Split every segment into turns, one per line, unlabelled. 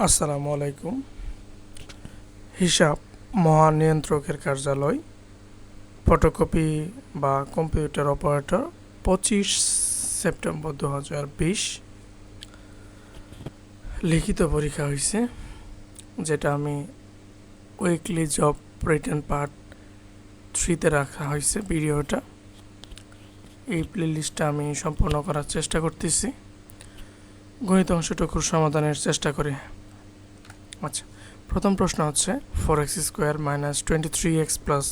আসসালামু আলাইকুম। হিসাব মহানিয়ন্ত্রকের কার্যালয়, ফটোকপি বা কম্পিউটার অপারেটর পঁচিশ সেপ্টেম্বর দু হাজার বিশ। লিখিত পরীক্ষা হয়েছে, যেটা আমি উইকলি জব রিটার্ন পার্ট থ্রিতে রাখা হয়েছে ভিডিওটা। এই প্লে লিস্টটা আমি সম্পূর্ণ করার চেষ্টা করতেছি। গণিত অংশটুকুর সমাধানের চেষ্টা করি আচ্ছা প্রথম প্রশ্ন হচ্ছে four x square minus twenty three x plus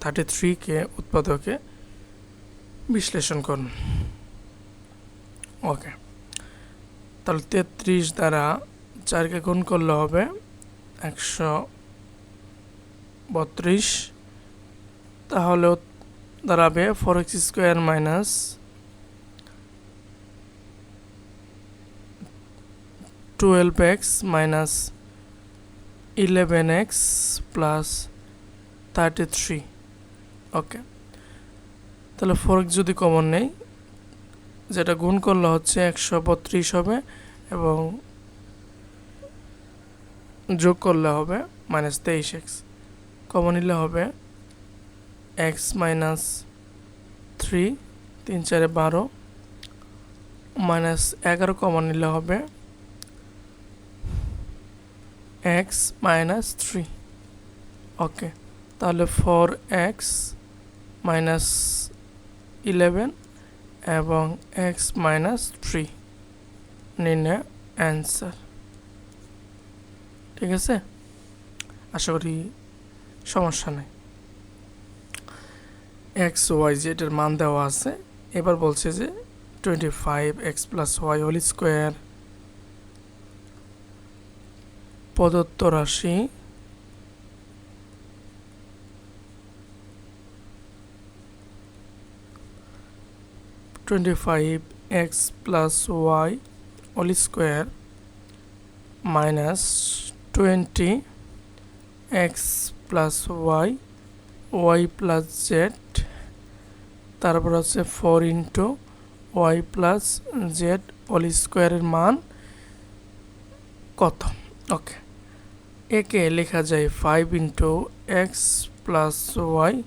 thirty থ্রিকে উৎপাদকে বিশ্লেষণ করুন। ওকে তাহলে তেত্রিশ দ্বারা চারকে গুণ করলে হবে একশো বত্রিশ। তাহলে দাঁড়াবে four x square minus twelve x minus eleven x plus thirty three okay তাহলে ফোর যদি কমন নেই, যেটা গুণ করলে হচ্ছে একশো বত্রিশ হবে এবং যোগ করলে হবে মাইনাস তেইশ এক্স কমন নিলে হবে এক্স মাইনাস থ্রি তিন চারে বারো। মাইনাস এগারো কমন নিলে হবে এক্স মাইনাস থ্রি ওকে তাহলে ফোর এক্স মাইনাস ইলেভেন এবং এক্স মাইনাস থ্রি নির্ণয় অ্যান্সার ঠিক আছে? আশা করি সমস্যা নেই। এক্স ওয়াই জেডের মান দেওয়া আছে। এবার বলছে যে twenty five x plus y whole square প্রদত্ত রাশি। Twenty five x plus y whole square minus twenty x plus y y plus z তারপর হচ্ছে four into y plus z whole স্কোয়ারের মান কত? ওকে একে লেখা যায় five into x plus y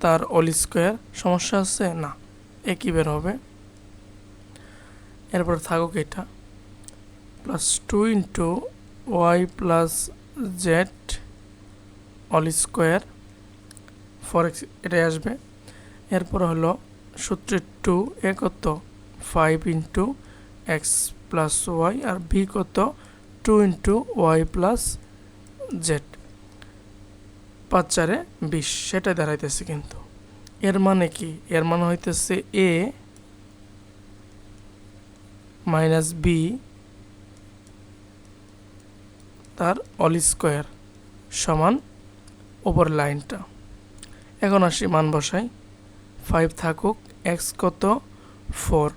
তার অল স্কোয়ার সমস্যা আছে না একই বের হবে? এরপর থাকুক এটা। Plus two into y plus z all square for x এটাই আসবে। এরপর হলো সূত্রের টু এ কত? Five into x plus y আর বি কত? Two into y plus z পাঁচ চারে বিশ, সেটাই দাঁড়াইতেছে কিন্তু। এর মানে কি? এর মানে হইতেছে এ মাইনাস বি তার অল স্কোয়ার সমান ওপর লাইনটা। এখন আসি মান বসাই। ফাইভ থাকুক এক্স কত? ফোর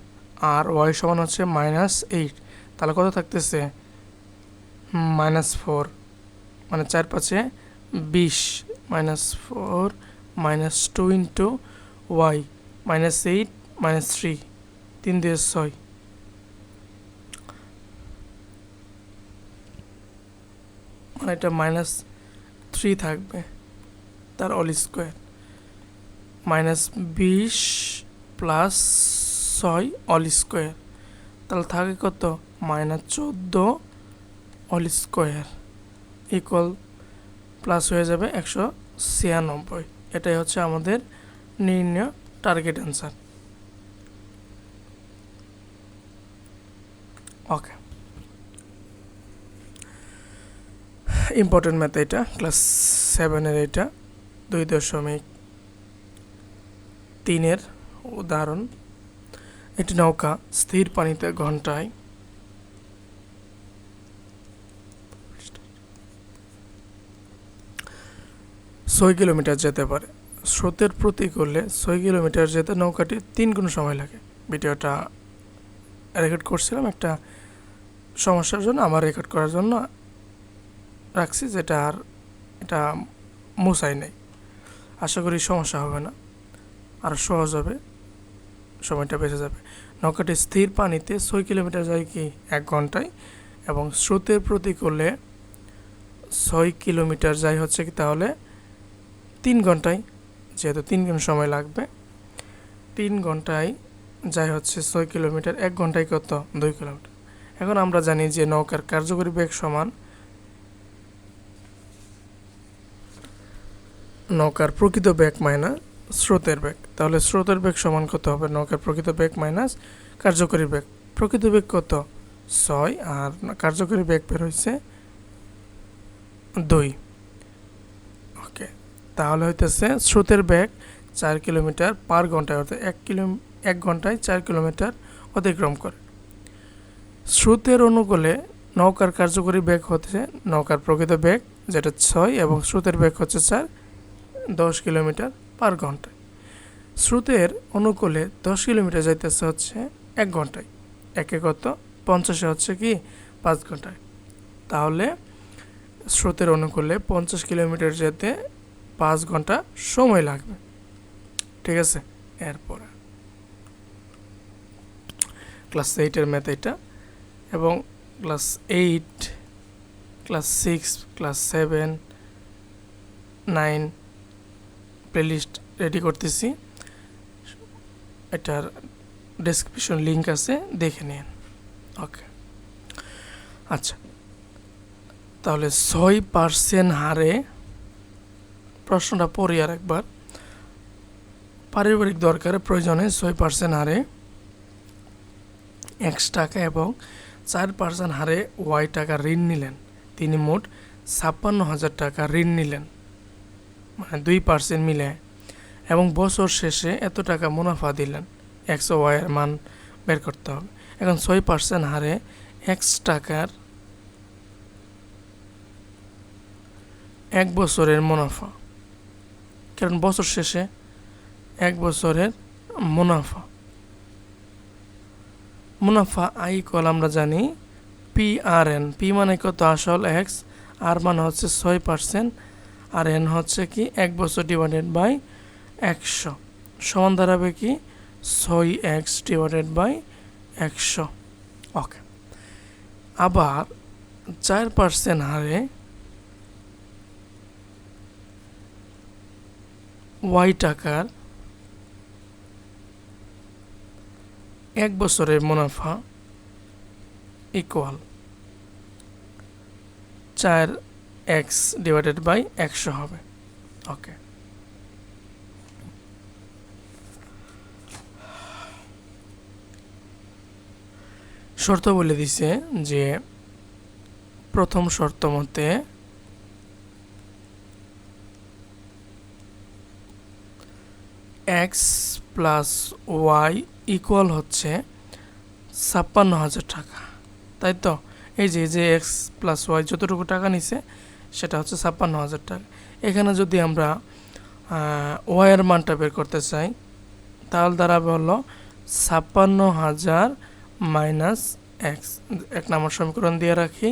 আর ওয়াই সমান হচ্ছে মাইনাস এইট তাহলে কত থাকতেছে? মাইনাস ফোর মানে চার পাঁচে বিশ, minus four, minus two into y, minus eight, minus three, তিন দিয়ে ছয়। মানে এটা মাইনাস থ্রি থাকবে, তার অল স্কোয়ার। মাইনাস বিশ প্লাস ছয়, অল স্কোয়ার। তাহলে থাকে কত? মাইনাস চোদ্দ অল স্কোয়ার ইকুয়াল প্লাস হয়ে যাবে একশো ছিয়ানব্বই। এটাই হচ্ছে আমাদের নির্ণয় target answer okay important math এটা ক্লাস সেভেনের এটা, দুই দশমিক তিনের উদাহরণ। একটি নৌকা, স্থির পানিতে ঘন্টায় ছয় কিলোমিটার যেতে পারে। স্রোতের প্রতি করলে ছয় কিলোমিটার যেতে নৌকাটি তিন গুণ সময় লাগে। ভিডিওটা রেকর্ড করছিলাম একটা সমস্যার জন্য, আমার রেকর্ড করার জন্য রাখছি, যেটা আর এটা মুসাই নেই। আশা করি সমস্যা হবে না। আর সহজ হবে, সময়টা বেঁচে যাবে। নৌকাটি স্থির পানিতে ছয় কিলোমিটার যায় কি এক ঘন্টায়, এবং স্রোতের প্রতি করলে ছয় কিলোমিটার যাই হচ্ছে কি তাহলে তিন ঘন্টায়, যেহেতু তিন ঘণ্টা সময় লাগবে, তিন ঘন্টায় যাই হচ্ছে ছয় কিলোমিটার, এক ঘন্টায় কত? দুই কিলোমিটার। এখন আমরা জানি যে নৌকার কার্যকরী বেগ সমান নৌকার প্রকৃত বেগ মাইনাস স্রোতের বেগ। তাহলে স্রোতের বেগ সমান কত হবে? নৌকার প্রকৃত বেগ মাইনাস কার্যকরী বেগ। প্রকৃত বেগ কত? ছয়, আর কার্যকরী বেগ বের হয়েছে দুই। তাহলে হইতেছে স্রোতের বেগ চার কিলোমিটার পার ঘন্টায়, অর্থাৎ এক কিলো, এক ঘন্টায় চার কিলোমিটার অতিক্রম করে। স্রোতের অনুকূলে নৌকার কার্যকরী বেগ হচ্ছে, নৌকার প্রকৃত বেগ যেটা ছয় এবং স্রোতের বেগ হচ্ছে চার, দশ কিলোমিটার পার ঘন্টায়। স্রোতের অনুকূলে দশ কিলোমিটার যাইতেছে হচ্ছে এক ঘন্টায়। একে কত পঞ্চাশে হচ্ছে কি? পাঁচ ঘন্টায়। তাহলে স্রোতের অনুকূলে পঞ্চাশ কিলোমিটার যেতে পাঁচ ঘণ্টা সময় লাগবে। ঠিক আছে? এরপরে। ক্লাস এইটের ম্যাথ এটা এবং class eight, class six, class seven, nine playlist ready করতেছি। এটার ডেসক্রিপশন লিঙ্ক আছে, দেখে নিন। ওকে আচ্ছা। তাহলে ছয় পার্সেন্ট হারে প্রশ্নটা পড়ি আর একবার পারিবারিক দরকারে প্রয়োজনে ছয় পার্সেন্ট হারে এক্স টাকা এবং চার পার্সেন্ট হারে ওয়াই টাকা ঋণ নিলেন। তিনি মোট ছাপ্পান্ন হাজার টাকা ঋণ নিলেন। মানে দুই পার্সেন্ট মিলে এবং বছর শেষে এত টাকা মুনাফা দিলেন। একশো ওয়াইয়ের মান বের করতে হবে। এখন ছয় পার্সেন্ট হারে এক্স টাকার এক বছরের মুনাফা। কারণ বছর শেষে এক বছরের মুনাফা। মুনাফা, আই কল আমরা জানি পি আর এন পি মানে কত? আসল এক্স। আর মানে হচ্ছে ছয় পার্সেন্ট। আর এন হচ্ছে কি এক বছর ডিভাইডেড বাই একশো। সমান দাঁড়াবে কি? ছয় এক্স ডিভাইডেড বাই একশো। ওকে। আবার চার পার্সেন্ট হারে ওয়াই টাকার এক বছরের মুনাফা ইকুয়াল চার এক্স ডিভাইডেড বাই একশো হবে। ওকে শর্ত বলে দিছে যে প্রথম শর্ত মতে এক্স প্লাস ওয়াই ইকুয়াল হচ্ছে ছাপ্পান্ন হাজার টাকা। তাই তো? এই যে যে এক্স প্লাস ওয়াই যতটুকু টাকা নিছে, সেটা হচ্ছে ছাপ্পান্ন হাজার টাকা। এখানে যদি আমরা ওয়াইয়ের মানটা বের করতে চাই, তাহলে দাঁড়াবে হলো ছাপ্পান্ন হাজার মাইনাস এক্স এক নম্বর সমীকরণ দিয়ে রাখি।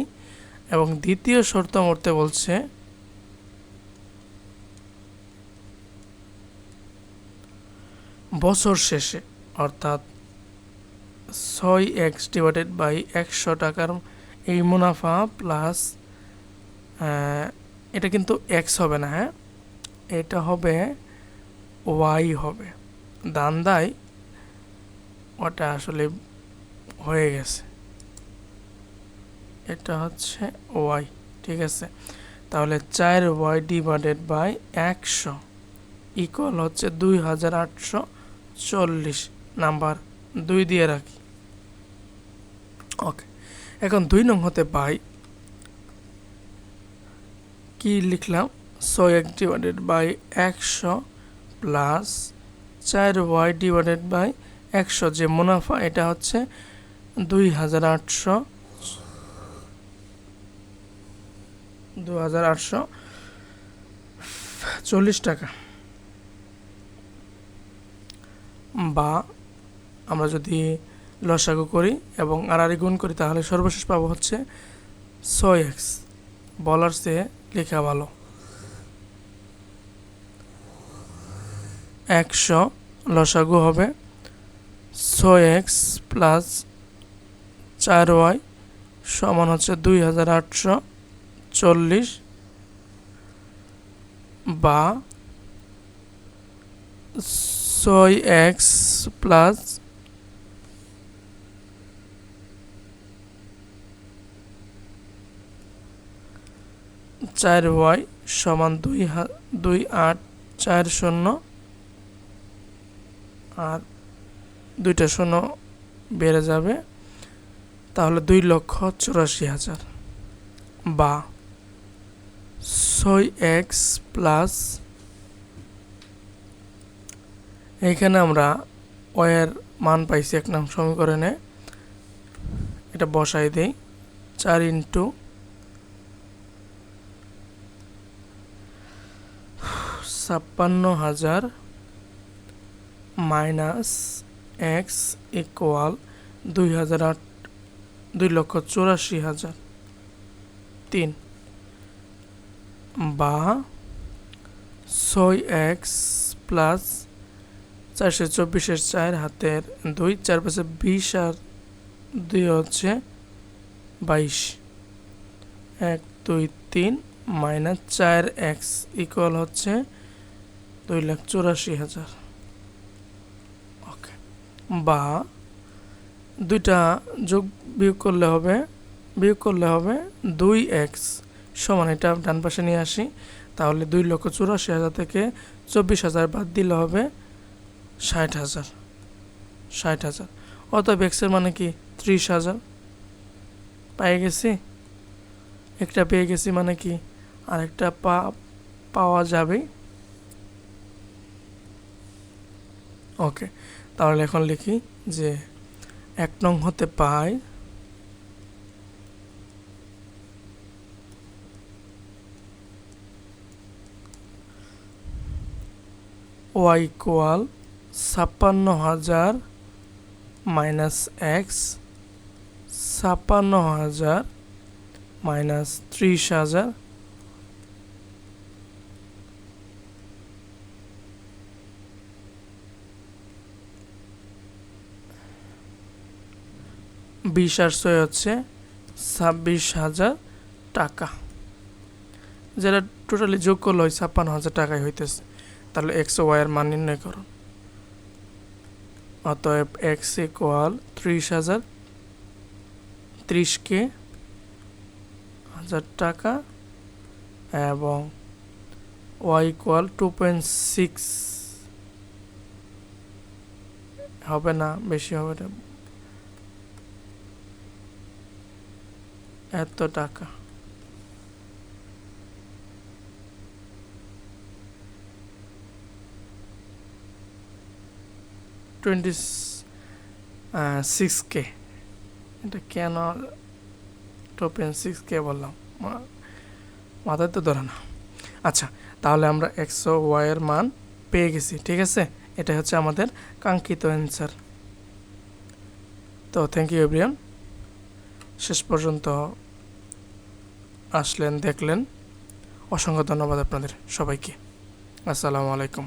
এবং দ্বিতীয় শর্ত মরতে বলছে বছর শেষে, অর্থাৎ ছয় এক্স ডিভাইডেড বাই একশো টাকার এই মুনাফা প্লাস এটা কিন্তু এক্স হবে না হ্যাঁ? এটা হবে ওয়াই হবে। দান্দায় ওটা আসলে হয়ে গেছে। এটা হচ্ছে ওয়াই ঠিক আছে? তাহলে চার ওয়াই ডিভাইডেড বাই একশো ইকুয়াল হচ্ছে দুই হাজার আটশো চল্লিশ নাম্বার, দুই দিয়ে রাখি। ওকে, এখন দুই নং হতে পাই। কি লিখলাম? ছয় এক ডিভাইডেড বাই একশো প্লাস চার ওয়াই ডিভাইডেড বাই একশো, যে মুনাফা, এটা হচ্ছে দুই হাজার আটশো দু হাজার আটশো চল্লিশ টাকা। বা আমরা যদি লসাগু করি এবং আড়াআড়ি গুণ করি, তাহলে সর্বশেষ পাবো হচ্ছে ছয় এক্স। বলার চেয়ে লেখা ভালো। একশো লসাগু হবে ছয় এক্স প্লাস চার ওয়াই সমান হচ্ছে দুই হাজার আটশো চল্লিশ বা ছয় এক্স প্লাস চার ওয়াই সমান দুই দুই আট চার শূন্য আর দুইটা শূন্য বেড়ে যাবে, তাহলে দুই লক্ষ চুরাশি হাজার। বা ছয় এক্স প্লাস এইখানে আমরা ওয়ের মান পাইছি এক নাম সমীকরণে। এটা বসাই দেই। চার ইন্টু ছাপ্পান্ন হাজার মাইনাস এক্স ইকুয়াল দুই হাজার আট, দুই লক্ষ চুরাশি হাজার তিন বা ছয় এক্স প্লাস চারশো চব্বিশের চার হাতের দুই চার পাশে বিশ আর দুই হচ্ছে বাইশ। এক, দুই, তিন, মাইনাস চার এক্স ইকুয়াল হচ্ছে দুই লাখ চুরাশি হাজার। ওকে, বা দুইটা যোগ বিয়োগ করলে হবে, বিয়োগ করলে হবে দুই এক্স। সমান, এটা ডান পাশে নিয়ে আসি, তাহলে দুই লক্ষ চুরাশি হাজার থেকে চব্বিশ হাজার বাদ দিলে হবে ষাট হাজার। ষাট হাজার। অতএব এক্সের মানে কি? ত্রিশ হাজার। পেয়ে গেছি? একটা পেয়ে গেছি মানে কি? আরেকটা পা, পাওয়া যাবে ওকে, তাহলে এখন লিখি যে এক নং হতে পাই ওয়াই ইকুয়াল ছাপ্পান্ন হাজার মাইনাস এক্স, ছাপ্পান্ন হাজার মাইনাস ত্রিশ হাজার। বিশ আর ছয় হচ্ছে ছাব্বিশ হাজার টাকা। যেটা টোটালি যোগ করলে হয় ছাপ্পান্ন হাজার টাকায় হইতেছে। তাহলে এক্স ও ওয়াইয়ের মান নির্ণয় করুন অতএব এক্স ইকুয়াল ত্রিশ হাজার, ত্রিশকে হাজার টাকা এবং y equal to point six. হবে না, বেশি হবে না। এত টাকা। টোয়েন্টি সিক্স কে এটা কেন টোপেন সিক্স কে বললাম? মাথায় তো ধরে না। আচ্ছা তাহলে আমরা একশো ওয়াইয়ের মান পেয়ে গেছি, ঠিক আছে? এটা হচ্ছে আমাদের কাঙ্ক্ষিত অ্যান্সার তো থ্যাংক ইউ এভরিয়ান শেষ পর্যন্ত আসলেন, দেখলেন। অসংখ্য ধন্যবাদ আপনাদের সবাইকে। আসসালামু আলাইকুম।